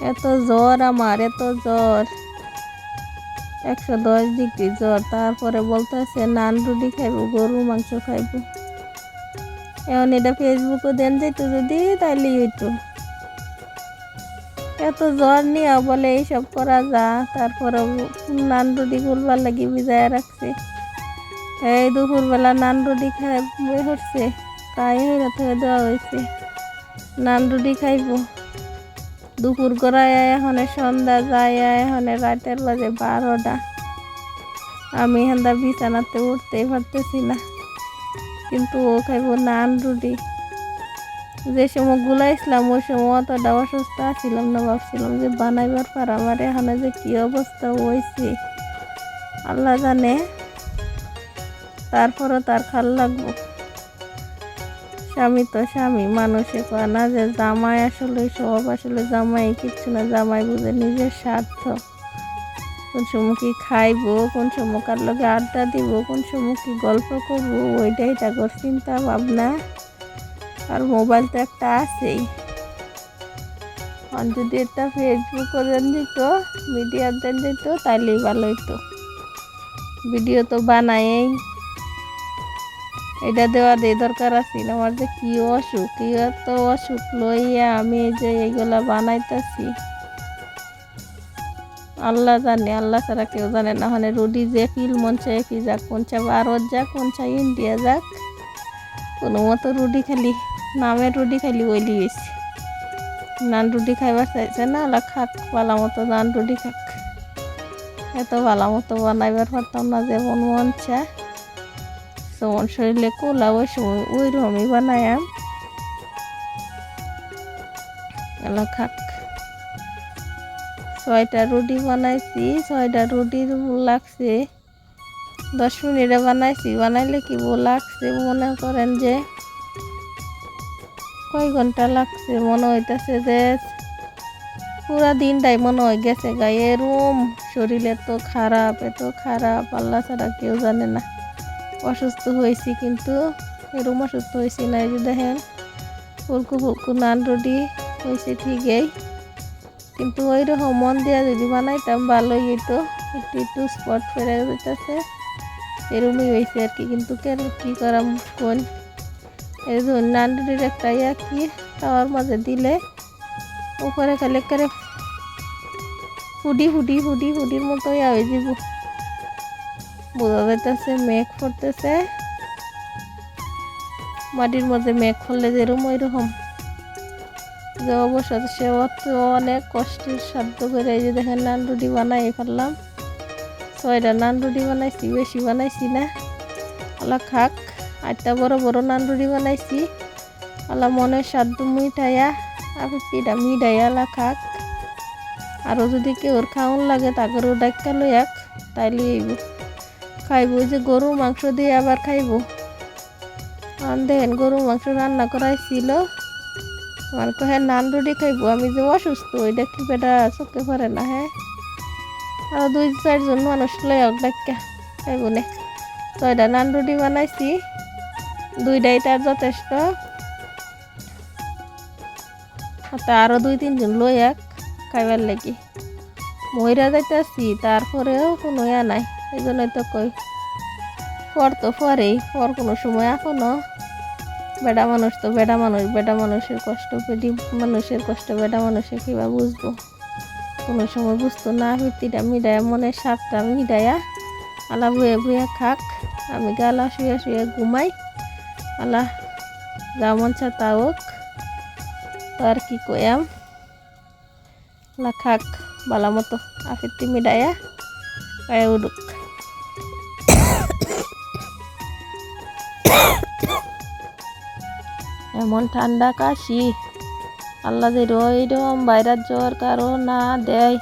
এত জ্বর আমার, এত জ্বর। একশো দশ ডিগ্রি জ্বর। তারপরে বলতেছে, নান রুটি খাইব গরু মাংস খাইব। এখন এটা ফেসবুকে দেন যেত যদি, তাইলে হইতো এত জ্বর নিয়ে বলে, এইসব করা যা। তারপরে নান রুটি গুলবার লাগি ভিজায় রাখছে। এই দুপুরবেলা নান রুটি খাই হচ্ছে তাই থেকে দেওয়া হয়েছে নান রুটি খাইব। দুপুর করায় এখন সন্ধ্যা যায় এখন রাতের বাজে বারোটা। আমি হেন্দা বিছানাতে উঠতেই পারতেছি না। কিন্তু ও খাইব নান রুটি। যে সময় গুলাইছিলাম, ওই সময় অতটা অসুস্থ ছিলাম না, ভাবছিলাম যে বানাইবার পার আমার এখানে যে কি অবস্থা হয়েছে আল্লাহ জানে, তারপরও তার খাল লাগবো। স্বামী তো স্বামী, মানুষে কয় না, যে জামাই আসলে সব আসলে জামাই, কিচ্ছু না, জামাই বুঝে নিজের স্বার্থ। কোন সময় খাইবো, কোন সময় কার লগে আড্ডা দিব, কোন সময় কি গল্প করব, ওইটাই তাগর চিন্তা ভাবনা আর মোবাইল তো একটা আছেই। আর যদি এটা ফেসবুক দেন দিত মিডিয়া দেন দিত, তাইলেই ভালো হইতো। ভিডিও তো বানাই এটা দেওয়া দিয়ে দরকার আছে, আমার যে কি অসুখ, কি এত অসুখ লইয়া আমি যে এইগুলা বানাইতেছি। আল্লাহ জানে, আল্লাহ ছাড়া কেউ জানে না মানে রুডি যে ফিল মন চাই ফি যাক, কোন চা ভারত যাক, কোন চা ইন্ডিয়া যাক, কোনো মতো রুডি খালি, নামের রুডি খালি ওইলি গেছি। নান রুটি খাইবার চাইছে না, আল্লাহ খাক, ভালো মতো নান রুটি খাক। এত ভালো মতো বানাইবার পারতাম না, যেমন মন চা যেমন শরীরে কোলা ওই সময় ওই রকমই বানায়াম খাক ছয়টা রুটি বানাইছি ছয়টা রুটির লাগছে দশ মিনিটে বানাইছি বানাইলে কি লাগছে মনে করেন যে কয় ঘণ্টা লাগছে মনে হইতেছে যে পুরা দিনটাই মনে হয় গেছে গায়ে রুম শরীর এত খারাপ এত খারাপ আল্লাহ ছাড়া কেউ জানে না অসুস্থ হয়েছি কিন্তু এরম অসুস্থ হয়েছি না, এই যে দেখেন ফুলকু ফুলকু নান রুটি হয়েছে ঠিকই। কিন্তু ওই রকম মন দিয়া যদি বানাইতাম ভালোই হইতো, একটু একটু স্পট ফেরে যেতেছে এরমই হয়েছে আর কি, কিন্তু কেন, কী করাম কোন? এই ধরুন নান রুটির একটা ইয়া কি তাওয়ার মাঝে দিলে উপরে খালি করে ফুডি ফুডি ফুডি, ফুডির মতো ইয়া হয়ে যাব বোঝা যাইতেছে মেঘ পড়তেছে মাটির মধ্যে মেঘ পড়লে যেরকম ওই রকম যে অবশ্য সে অত অনেক কষ্টের সাধ্য করে এই যে দেখেন নান রুটি বানাই ফেললাম। ছয়টা নান রুটি বানাইছি, বেশি বানাইছি না। আলা খাক, আটটা বড় বড় নান রুটি বানাইছি। আল্লাহ মনের সাধ্য মিঠাইয়া আপত্তিটা মিঠাইয়া আল্লাহ খাক। আরও যদি কেউ খাওয়ান লাগে তাগরও ডাক্কা লইয়াক তাইলে খাইব, যে গরু মাংস দিয়ে আবার খাইব। আর দেখেন গরু মাংস রান্না করাইছিল আমার কহে নান রুটি খাইব। আমি যে অসুস্থ ওইটা কি বেটা চোখে পড়ে না হ্যাঁ? আর দুই চারজন মানুষ হোক ডাক্কা, খাইব নে। ছয়টা নান রুটি বানাইছি। দুইটাই তার যথেষ্ট। তা আরও দুই তিনজন লই এক খাইবার লাগি। মহিরা যাইতেছি, তারপরেও কোনো ইয়া নাই এই জন্যই তো কই। পর তো পরেই, পর কোনো সময় এখনও। বেডা মানুষ তো বেডা মানুষ, বেটা মানুষের কষ্ট বেটি মানুষের কষ্ট বেটা মানুষে কিবা বুঝব। কোনো সময় বুঝতো না, ভিত্তিটা মিডায়া মনে স্বাদটা মিডায়া। আলা বুয়ে বুয়ে খাক, আমি গালা শুয়ে শুয়ে ঘুমাই। আলা যা মন চা তা হোক, তো আর কি কয়াম আলা খাক। বালা মতো আফিত্তি মিডায়া গায়ে উডুক এমন ঠান্ডা কাশি। আল্লাহ যে রইরম বাইরের জ্বর কারও না দেয়।